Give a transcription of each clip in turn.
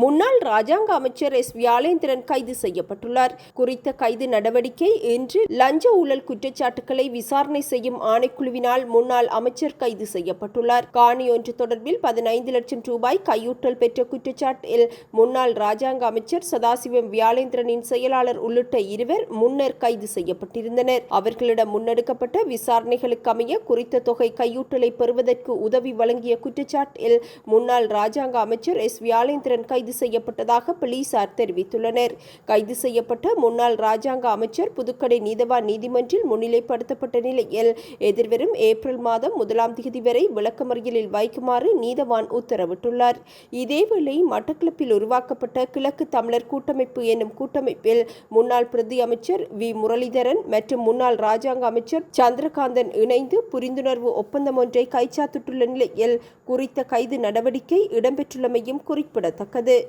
முன்னாள் ராஜாங்க அமைச்சர் எஸ் வியாழேந்திரன் கைது செய்யப்பட்டுள்ளார். குறித்த கைது நடவடிக்கை இன்று லஞ்ச ஊழல் குற்றச்சாட்டுகளை விசாரணை செய்யும் ஆணைக்குழுவினால் முன்னாள் அமைச்சர் கைது செய்யப்பட்டுள்ளார். காணி ஒன்று தொடர்பில் பதினைந்து லட்சம் ரூபாய் கையூட்டல் பெற்ற குற்றச்சாட்டில் முன்னாள் ராஜாங்க அமைச்சர் சதாசிவம் வியாழேந்திரனின் செயலாளர் உள்ளிட்ட இருவர் முன்னர் கைது செய்யப்பட்டிருந்தனர். அவர்களிடம் முன்னெடுக்கப்பட்ட விசாரணைகளுக்கு அமைய குறித்த தொகை கையூட்டலை பெறுவதற்கு உதவி வழங்கிய குற்றச்சாட்டில் முன்னாள் ராஜாங்க அமைச்சர் எஸ் வியாழேந்திரன் கைது செய்யப்பட்டதாக போலீசார் தெரிவித்துள்ளனர். கைது செய்யப்பட்ட முன்னாள் ராஜாங்க அமைச்சர் புதுக்கடை நீதவான் நீதிமன்றில் முன்னிலைப்படுத்தப்பட்ட நிலையில் எதிர்வரும் ஏப்ரல் மாதம் முதலாம் தேதி வரை விளக்கமறியலில் வைக்குமாறு நீதவான் உத்தரவிட்டுள்ளார். இதேவேளை மட்டக்களப்பில் உருவாக்கப்பட்ட கிழக்கு தமிழர் கூட்டமைப்பு என்னும் கூட்டமைப்பில் முன்னாள் பிரதி அமைச்சர் வி. முரளிதரன் மற்றும் முன்னாள் ராஜாங்க அமைச்சர் சந்திரகாந்தன் இணைந்து புரிந்துணர்வு ஒப்பந்தம் ஒன்றை கைச்சாத்திட்டுள்ள நிலையில் குறித்த கைது நடவடிக்கை இடம்பெற்றுள்ளமையும் குறிப்பிடத்தக்கது. des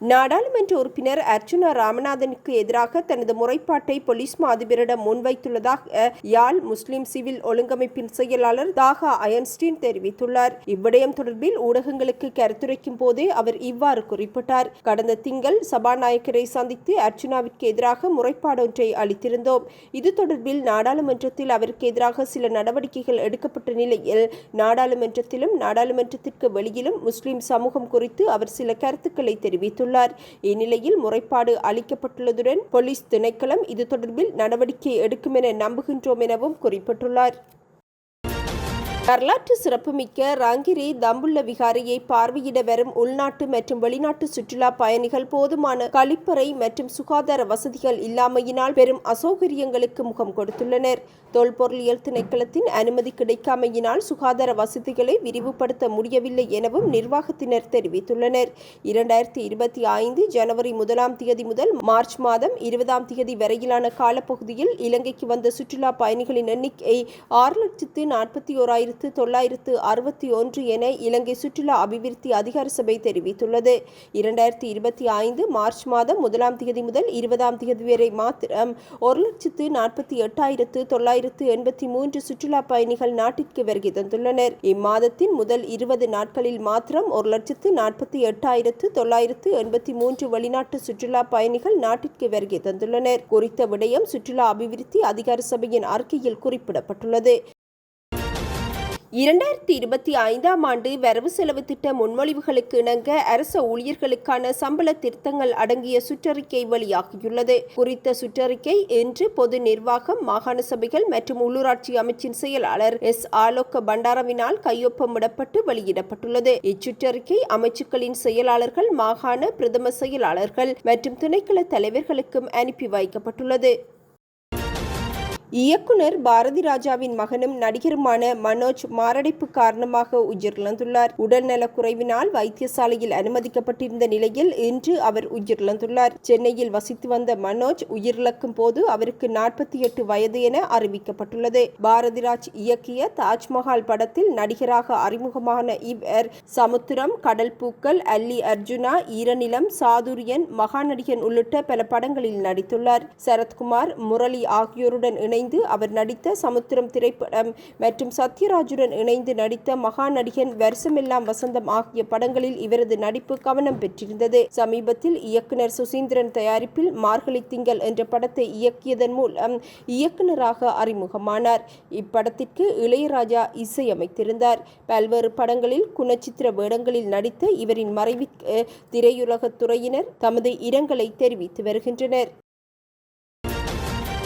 நாடாளுமன்ற உறுப்பினர் அர்ச்சுனா ராமநாதனுக்கு எதிராக தனது முறைப்பாட்டை போலீஸ் மாதிபரிடம் முன்வைத்துள்ளதாக யாழ் முஸ்லிம் சிவில் ஒழுங்கமைப்பின் செயலாளர் தாகா அயன்ஸ்டீன் தெரிவித்துள்ளார். இவ்விடயம் தொடர்பில் ஊடகங்களுக்கு கருத்துரைக்கும் போதே அவர் இவ்வாறு குறிப்பிட்டார். கடந்த திங்கள் சபாநாயகரை சந்தித்து அர்ச்சுனாவிற்கு எதிராக முறைப்பாடு ஒன்றை அளித்திருந்தோம். இது தொடர்பில் நாடாளுமன்றத்தில் அவருக்கு எதிராக சில நடவடிக்கைகள் எடுக்கப்பட்ட நிலையில் நாடாளுமன்றத்திலும் நாடாளுமன்றத்திற்கு வெளியிலும் முஸ்லிம் சமூகம் குறித்து அவர் சில கருத்துக்களை தெரிவித்துள்ளார். இந்நிலையில் முறைப்பாடு அளிக்கப்பட்டுள்ளதுடன் போலீஸ் திணைக்களம் இது தொடர்பில் நடவடிக்கை எடுக்கும் என நம்புகின்றோம் எனவும் குறிப்பிட்டுள்ளார். வரலாற்று சிறப்புமிக்க ராங்கிரி தம்புள்ள விகாரையை பார்வையிட வரும் உள்நாட்டு மற்றும் வெளிநாட்டு சுற்றுலா பயணிகள் போதுமான கழிப்பறை மற்றும் சுகாதார வசதிகள் இல்லாமையினால் பெரும் அசௌகரியங்களுக்கு முகம் கொடுத்துள்ளனர். தொல்பொருளியல் திணைக்களத்தின் அனுமதி கிடைக்காமையினால் சுகாதார வசதிகளை விரிவுபடுத்த முடியவில்லை எனவும் நிர்வாகத்தினர் தெரிவித்துள்ளனர். இரண்டாயிரத்தி இருபத்தி ஐந்து ஜனவரி முதலாம் தேதி முதல் மார்ச் மாதம் இருபதாம் தேதி வரையிலான காலப்பகுதியில் இலங்கைக்கு வந்த சுற்றுலா பயணிகளின் எண்ணிக்கை ஆறு லட்சத்து நாற்பத்தி ஓராயிரத்து தொள்ளாயிரத்து அறுபத்தி ஒன்று என இலங்கை சுற்றுலா அபிவிருத்தி அதிகார சபை தெரிவித்துள்ளது. இரண்டாயிரத்தி இருபத்தி ஐந்து மார்ச் மாதம் முதலாம் தேதி முதல் இருபதாம் தேதி வரை மாத்திரம் ஒரு லட்சத்து நாற்பத்தி எட்டாயிரத்து தொள்ளாயிரத்து எண்பத்தி மூன்று சுற்றுலா பயணிகள் நாட்டிற்கு வருகை தந்துள்ளனர். இம்மாதத்தின் முதல் இருபது நாட்களில் மாத்திரம் ஒரு லட்சத்து நாற்பத்தி எட்டாயிரத்து தொள்ளாயிரத்து எண்பத்தி மூன்று வெளிநாட்டு சுற்றுலா பயணிகள் நாட்டிற்கு வருகை தந்துள்ளனர். குறித்த விடயம் சுற்றுலா அபிவிருத்தி அதிகார சபையின் அறிக்கையில் குறிப்பிடப்பட்டுள்ளது. இரண்டாயிரத்தி இருபத்தி ஐந்தாம் ஆண்டு வரவு செலவு திட்ட முன்மொழிவுகளுக்கு இணங்க அரச ஊழியர்களுக்கான சம்பள திருத்தங்கள் அடங்கிய சுற்றறிக்கை வெளியாகியுள்ளது. குறித்த சுற்றறிக்கை இன்று பொது நிர்வாகம் மாகாண சபைகள் மற்றும் உள்ளூராட்சி அமைச்சின் செயலாளர் எஸ். ஆலோக்க பண்டாரவினால் கையொப்பமிடப்பட்டு வெளியிடப்பட்டுள்ளது. இச்சுற்றறிக்கை அமைச்சுக்களின் செயலாளர்கள் மாகாண பிரதம செயலாளர்கள் மற்றும் திணைக்கள தலைவர்களுக்கும் அனுப்பி வைக்கப்பட்டுள்ளது. இயக்குனர் பாரதி ராஜாவின் மகனும் நடிகருமான மனோஜ் மாரடைப்பு காரணமாக உயிரிழந்துள்ளார். உடல்நலக் குறைவினால் வைத்தியசாலையில் அனுமதிக்கப்பட்டிருந்த நிலையில் இன்று அவர் உயிரிழந்துள்ளார். சென்னையில் வசித்து வந்த மனோஜ் உயிரிழக்கும் போது அவருக்கு நாற்பத்தி எட்டு வயது என அறிவிக்கப்பட்டுள்ளது. பாரதிராஜ் இயக்கிய தாஜ்மஹால் படத்தில் நடிகராக அறிமுகமான இவர் சமுத்திரம் கடல் பூக்கள் அல்லி அர்ஜுனா ஈரநிலம் சாதுரியன் மகாநடிகன் உள்ளிட்ட பல படங்களில் நடித்துள்ளார். சரத்குமார் முரளி ஆகியோருடன் இணை இணைந்து அவர் நடித்த சமுத்திரம் திரைப்படம் மற்றும் சத்யராஜுடன் இணைந்து நடித்த மகா நடிகன் வருஷமெல்லாம் வசந்தம் ஆகிய படங்களில் இவரது நடிப்பு கவனம் பெற்றிருந்தது. சமீபத்தில் இயக்குனர் சுசீந்திரன் தயாரிப்பில் மார்கழி திங்கள் என்ற படத்தை இயக்கியதன் மூலம் இயக்குனராக அறிமுகமானார். இப்படத்திற்கு இளையராஜா இசையமைத்திருந்தார். பல்வேறு படங்களில் குணச்சித்திர வேடங்களில் நடித்த இவரின் மறைவிற்கு திரையுலகத் துறையினர் தமது இரங்கலை தெரிவித்து வருகின்றனர்.